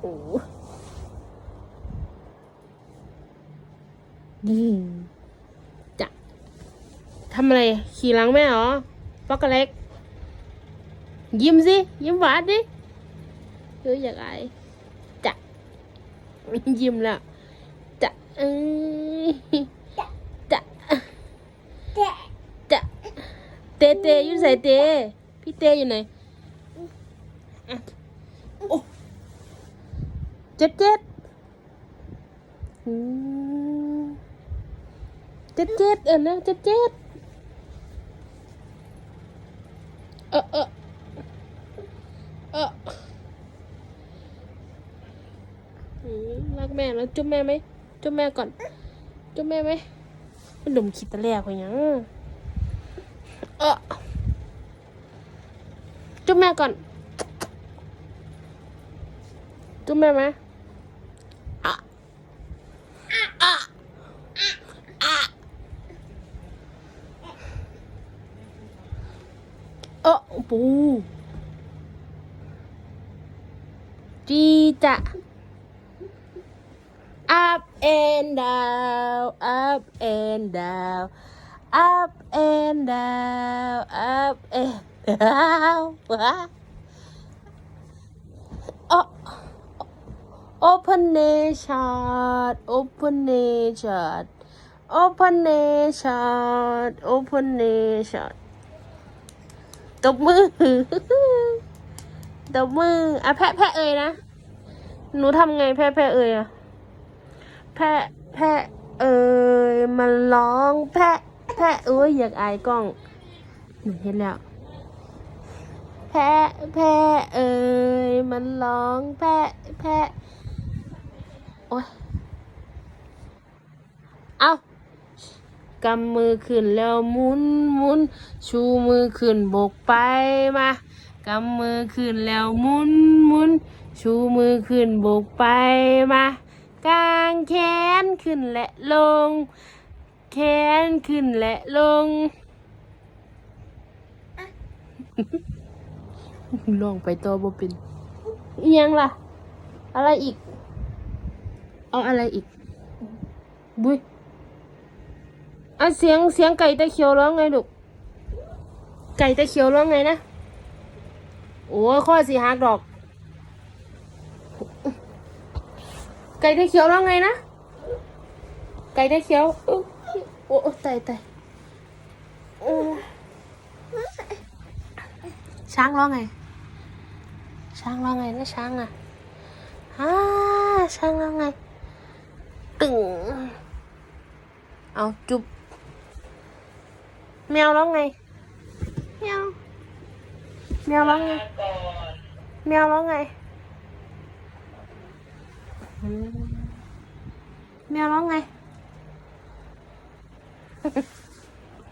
โอ้นี่จะทำอะไร ขี่หลังแม่เหรอป๊อกกะเล็ก ยิ้มสิ ยิ้มหวานดิเอออยากอจะยิ้มแล้วจะเอ้ยจะจะเตเตอยู่ใส่เต พี่เตอยู่ไหนอะโอ้ เจ็ดเจ็ดอืมเจ็ดเจ็ดเออนะเจ็ดเจ็ดเออเออเอออืมรักแม่แล้วจุ๊บแม่ไหมจุ๊บแม่ก่อน จุ๊บแม่ไหมมันดมขีดตะแลกไปยังเออจุ๊บแม่ก่อนจุ๊บแม่ไหม 어, 뭐. 뛰자. Up and down, up and down, up and down, up and down. 어, open nation, open nation, open nation, open nation. ตบมือตบมืออะแพะแพะเอ่ยนะ หนูทำไงแพะแพะเอ่ยอะแพะแพะเอ่ยมันร้องแพะแพะเอ้ยอยากอายกล้อง หนูเห็นแล้ว แพะแพะเอ่ยมันร้องแพะแพะโอ๊ยเอา กำมือขึ้นแล้วหมุนหมุน ชูมือขึ้นบกไปมากำมือขึ้นแล้วหมุนหมุน ชูมือขึ้นบกไปมากางแขนขึ้นและลง แขนขึ้นและลงลองไปต่อบ่เป็นยังล่ะ อะไรอีก เอาอะไรอีกบุ้ย อะเสียงเสียงไก่ตะเขียวร้องไงลูก ไก่ตะเขียวร้องไงนะ โอ้ข้อสีหักดอก ไก่ตะเขียวร้องไงนะ ไก่ตะเขียวโอ้โอ้ตายตายโอ้ช้างร้องไง ช้างร้องไงนะช้างอะฮ่าช้างร้องไงตึงเอาจุบ แมวร้องไง แมว แมวร้องไง แมวร้องไง แมวร้องไง